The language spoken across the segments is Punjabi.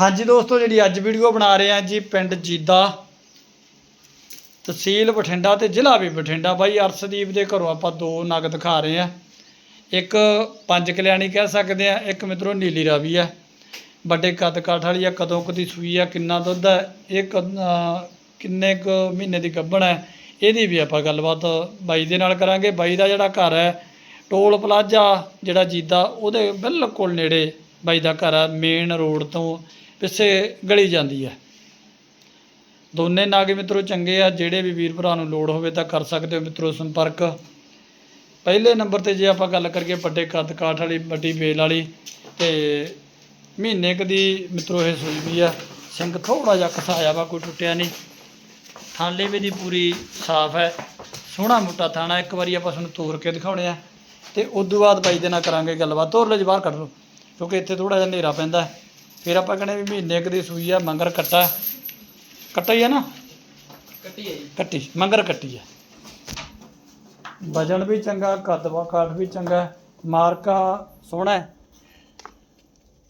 ਹਾਂਜੀ ਦੋਸਤੋ, ਜਿਹੜੀ ਅੱਜ ਵੀਡੀਓ ਬਣਾ ਰਹੇ ਆ ਜੀ ਪਿੰਡ ਜੀਦਾ, ਤਹਿਸੀਲ ਬਠਿੰਡਾ ਤੇ ਜ਼ਿਲ੍ਹਾ ਵੀ ਬਠਿੰਡਾ। ਬਾਈ ਅਰਸ਼ਦੀਪ ਦੇ ਘਰੋਂ ਆਪਾਂ ਦੋ ਨਗ ਦਿਖਾ ਰਹੇ ਆ ਇੱਕ ਪੰਜ ਕਲਿਆਣੀ ਕਹਿ ਸਕਦੇ ਆ ਇੱਕ ਮਿੱਤਰੋ ਨੀਲੀ ਰਾਵੀ ਆ ਵੱਡੇ ਕੱਦ ਕਾਠ ਵਾਲੀ ਆ, ਕਦੋਂ ਕਦੀ ਸੂਈ ਆ, ਕਿੰਨਾ ਦੁੱਧ ਹੈ, ਇਹ ਕਦ- ਕਿੰਨੇ ਕੁ ਮਹੀਨੇ ਦੀ ਗੱਭਣ ਹੈ, ਇਹਦੀ ਵੀ ਆਪਾਂ ਗੱਲਬਾਤ ਬਾਈ ਦੇ ਨਾਲ ਕਰਾਂਗੇ। ਬਾਈ ਦਾ ਜਿਹੜਾ ਘਰ ਹੈ, ਟੋਲ ਪਲਾਜ਼ਾ ਜਿਹੜਾ ਜੀਦਾ, ਉਹਦੇ ਬਿਲਕੁਲ ਨੇੜੇ ਬਾਈ ਦਾ ਘਰ ਹੈ ਮੇਨ ਰੋਡ ਤੋਂ ਪਿੱਛੇ ਗਲੀ ਜਾਂਦੀ ਹੈ। ਦੋਨੇ ਨਾਗੇ ਮਿੱਤਰੋ ਚੰਗੇ ਆ, ਜਿਹੜੇ ਵੀ ਵੀਰ ਭਰਾ ਨੂੰ ਲੋੜ ਹੋਵੇ ਤਾਂ ਕਰ ਸਕਦੇ ਹੋ ਮਿੱਤਰੋ ਸੰਪਰਕ। ਪਹਿਲੇ ਨੰਬਰ ਤੇ ਜੇ ਆਪਾਂ ਗੱਲ ਕਰੀਏ ਵੱਡੇ ਕੱਦ ਕਾਠ ਵਾਲੀ, ਵੱਡੀ ਬੇਲ ਵਾਲੀ, ਤੇ ਮਹੀਨੇ ਕੁ ਦੀ ਮਿੱਤਰੋ ਇਹ ਸੂਈ ਵੀ ਆ। ਸਿੰਘ ਥੋੜਾ ਜਿਹਾ ਕਸਾਇਆ ਵਾ, ਕੋਈ ਟੁੱਟਿਆ ਨਹੀਂ। ਥਾਲੇ ਵੀ ਦੀ ਪੂਰੀ ਸਾਫ਼ ਹੈ। ਸੋਹਣਾ ਮੋਟਾ ਥਾਣਾ, ਇੱਕ ਵਾਰੀ ਆਪਾਂ ਤੁਹਾਨੂੰ ਤੋੜ ਕੇ ਦਿਖਾਉਣੇ ਆ। ਤੇ ਉਸ ਤੋਂ ਬਾਅਦ ਬਾਈ ਦੇ ਨਾਲ ਕਰਾਂਗੇ ਗੱਲਬਾਤ। ਤੋਰ ਲੈ ਜੀ, ਬਾਹਰ ਕੱਢ ਲਓ, ਕਿਉਂਕਿ ਇੱਥੇ ਥੋੜਾ ਜਿਹਾ ਹਨੇਰਾ ਪੈਂਦਾ। ਫਿਰ ਆਪਾਂ ਕਹਿੰਦੇ ਵੀ ਮਹੀਨੇ ਕੁ ਦੀ ਸੂਈ ਆ ਮੰਗਰ ਕੱਟਾ। ਕੱਟਾ ਹੀ ਆ ਨਾ? ਕੱਟੀ ਹੈ ਜੀ। ਕੱਟੀ ਮੰਗਰ ਕੱਟੀ ਹੈ ਵਜਨ ਵੀ ਚੰਗਾ ਕੱਦਵਾ ਕਾਠ ਵੀ ਚੰਗਾ ਮਾਰਕਾ ਸੋਹਣਾ ਹੈ।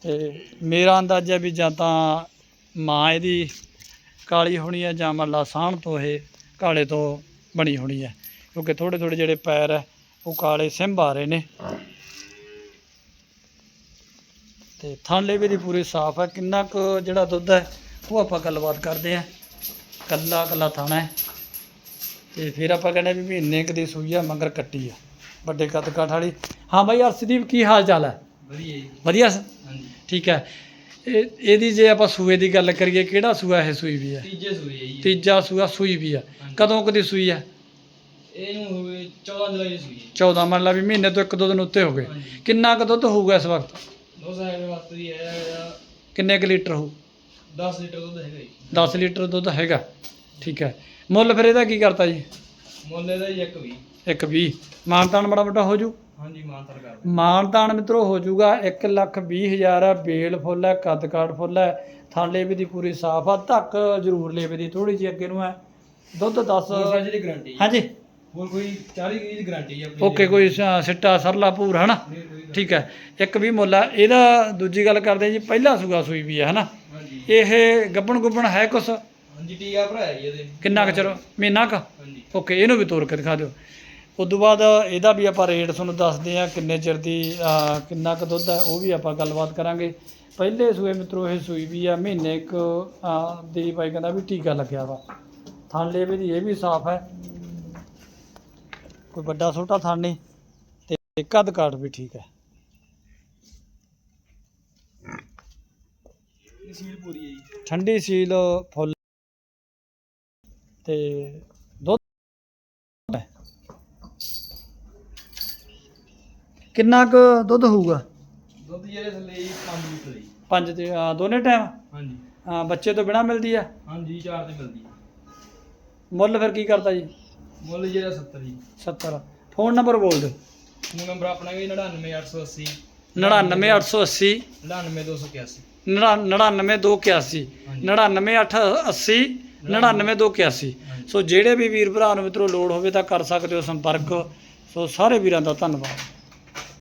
ਤੇ ਮੇਰਾ ਅੰਦਾਜ਼ਾ ਵੀ ਜਾਂ ਤਾਂ ਮਾਂ ਇਹਦੀ ਕਾਲੀ ਹੋਣੀ ਹੈ ਜਾਂ ਮੱਲਾ ਸਾਹਣ ਤੋਂ ਇਹ ਕਾਲੇ ਤੋਂ ਬਣੀ ਹੋਣੀ ਹੈ। ਕਿਉਂਕਿ ਥੋੜੇ ਥੋੜੇ ਜਿਹੜੇ ਪੈਰ ਹੈ ਉਹ ਕਾਲੇ ਸਿੰਭ ਆ ਰਹੇ ਨੇ। ਤੇ ਥਾਲੇ ਵੀ ਦੀ ਪੂਰੀ ਸਾਫ਼ ਹੈ। ਕਿੰਨਾ ਕੁ ਜਿਹੜਾ ਦੁੱਧ ਹੈ ਉਹ ਆਪਾਂ ਗੱਲਬਾਤ ਕਰਦੇ ਹਾਂ। ਕੱਲਾ ਕੱਲਾ ਥਾਣਾ ਹੈ। ਤੇ ਫਿਰ ਆਪਾਂ ਕਹਿੰਦੇ ਵੀ ਮਹੀਨੇ ਕੁ ਦੀ ਸੂਈ ਆ ਮਗਰ ਕੱਟੀ ਆ। ਵੱਡੇ ਕੱਦ ਕਾਠ ਵਾਲੀ। ਹਾਂ ਬਾਈ ਅਰਸ਼ਦੀਪ ਕੀ ਹਾਲ ਚਾਲ ਹੈ? ਵਧੀਆ ਜੀ। ਵਧੀਆ ਹਾਂਜੀ। ਠੀਕ ਹੈ। ਇਹ ਇਹਦੀ ਜੇ ਆਪਾਂ ਸੂਏ ਦੀ ਗੱਲ ਕਰੀਏ ਕਿਹੜਾ ਸੂਆ ਇਹ ਸੂਈ ਵੀ ਹੈ? ਤੀਜੇ ਸੂਏ ਜੀ। ਤੀਜਾ ਸੂਆ ਸੂਈ ਵੀ ਆ। ਕਦੋਂ ਕਦੀ ਸੂਈ ਆ ਇਹਨੂੰ ਹੋਵੇ 14 ਜੁਲਾਈ ਸੂਈ 14 ਮੰਨ ਲਾ ਵੀ ਮਹੀਨੇ ਤੋਂ ਇੱਕ ਦੋ ਦਿਨ ਉੱਤੇ ਹੋ ਗਏ। ਕਿੰਨਾ ਕੁ ਦੁੱਧ ਹੋਊਗਾ ਇਸ ਵਕਤ? ਦੋ ਸਾਲ ਵਾਸਤੇ ਦੀ ਹੈ ਕਿੰਨੇ ਕੁ ਲੀਟਰ ਹੋਊ? 10 ਲੀਟਰ ਦੁੱਧ ਹੈਗਾ ਜੀ। 10 ਲੀਟਰ ਦੁੱਧ ਹੈਗਾ। ਠੀਕ ਹੈ। ਮੁੱਲ ਫਿਰ ਇਹਦਾ ਕੀ ਕਰਤਾ ਜੀ? ਮੁੱਲ ਇਹਦਾ ਜੀ ਇੱਕ ਵੀ ਇੱਕ 20 ਮਾਨਤਾਨ ਬੜਾ ਵੱਡਾ ਹੋ ਜੂ? ਹਾਂਜੀ ਮਾਨਤਰ ਕਰ ਮਾਨਤਾਨ ਮਿੱਤਰੋ ਹੋ ਜਾਊਗਾ 1 ਲੱਖ 20 ਹਜ਼ਾਰ ਆ। ਬੇਲ ਫੁੱਲ ਹੈ ਕੱਦ ਕਾਠ ਫੁੱਲ ਹੈ। ਥਾਲੇ ਵੀ ਦੀ ਪੂਰੀ ਸਾਫ਼ ਆ। ਧੱਕ ਜ਼ਰੂਰ ਲੇਵੇ ਦੀ ਥੋੜੀ ਜਿਹੀ ਅੱਗੇ ਨੂੰ ਹੈ। ਦੁੱਧ 10 ਹੋਰ ਦੀ ਗਾਰੰਟੀ ਹਾਂਜੀ। ਹੋਰ ਕੋਈ 40 ਦੀ ਗਾਰੰਟੀ ਹੈ ਓਕੇ ਕੋਈ ਸ- ਸਿੱਟਾ ਸਰਲਾ ਭੂਰ ਹਨਾ ਠੀਕ ਹੈ। ਇੱਕ ਵੀ ਮੁੱਲ ਇਹਦਾ ਦੂਜੀ ਗੱਲ ਕਰਦੇ ਜੀ ਪਹਿਲਾ ਸੂਗਾ ਸੂਈ ਵੀ ਹੈ ਹਨਾ? ਹਾਂਜੀ। ਇਹ ਗੱਬਣ ਗੁੱਬਣ ਹੈ ਕੁਛ? ਹਾਂਜੀ ਟੀਕਾ ਭਰਾਇਆ ਜੀ ਇਹਦੇ। ਕਿੰਨਾ ਕੁ ਚਿਰ? ਮਹੀਨਾ ਕੁ? ਹਾਂਜੀ। ਓਕੇ ਇਹਨੂੰ ਵੀ ਤੋੜ ਕੇ ਦਿਖਾ ਦਿਓ। ਉਸ ਤੋਂ ਬਾਅਦ ਇਹਦਾ ਵੀ ਆਪਾਂ ਰੇਟ ਤੁਹਾਨੂੰ ਦੱਸਦੇ ਆ ਕਿੰਨੇ ਚਿਰ ਦੀ ਅਹ, ਕਿੰਨਾ ਕੁ ਦੁੱਧ ਹੈ ਉਹ ਵੀ ਆਪਾਂ ਗੱਲਬਾਤ ਕਰਾਂਗੇ। ਪਹਿਲੇ ਸੂਏ ਮਿੱਤਰੋ ਇਹ ਸੂਈ ਵੀ ਆ ਮਹੀਨੇ ਇੱਕ ਦੀ ਭਾਈ ਕਹਿੰਦਾ ਵੀ ਟੀਕਾ ਲੱਗਿਆ ਵਾ। ਥਾਲੇ ਵੀ ਦੀ ਇਹ ਵੀ ਸਾਫ਼ ਹੈ। ਕੋਈ ਵੱਡਾ ਛੋਟਾ ਥਣ ਨਹੀਂ ਤੇ ਕੱਦ ਕਾਠ ਵੀ ਠੀਕ ਹੈ। ਇਹ ਸੀਲ ਪੂਰੀ ਹੈ ਜੀ। ਠੰਡੀ ਸੀਲ ਫੁੱਲ ਤੇ ਦੁੱਧ ਹੈ। ਕਿੰਨਾ ਕੁ ਦੁੱਧ ਹੋਊਗਾ? ਦੁੱਧ ਜਿਹੜੇ ਥੱਲੇ ਜੀ 5 ਲੀਟਰ ਜੀ। ਪੰਜ ਤੇ ਦੋਨੇ ਟਾਈਮ ਹਾਂਜੀ। ਬੱਚੇ ਤੋਂ ਬਿਨਾ ਮਿਲਦੀ ਆ ਹਾਂਜੀ ਚਾਰ ਤੇ ਮਿਲਦੀ ਹੈ। ਮੁੱਲ ਫਿਰ ਕੀ ਕਰਤਾ ਜੀ? ਮੁੱਲ ਜਿਹੜਾ 70 ਜੀ। 70 ਫੋਨ ਨੰਬਰ ਬੋਲ ਦਿਓ। ਫੋਨ ਨੰਬਰ ਆਪਣਾ ਵੀ 99880 99880 99281 99281 ਹਾਂਜੀ। 99880 99281 ਸੋ ਜਿਹੜੇ ਵੀ ਵੀਰ ਭਰਾ ਨੂੰ ਮਿੱਤਰੋ ਲੋੜ ਹੋਵੇ ਤਾਂ ਕਰ ਸਕਦੇ ਹੋ ਸੰਪਰਕ। ਸੋ ਸਾਰੇ ਵੀਰਾਂ ਦਾ ਧੰਨਵਾਦ।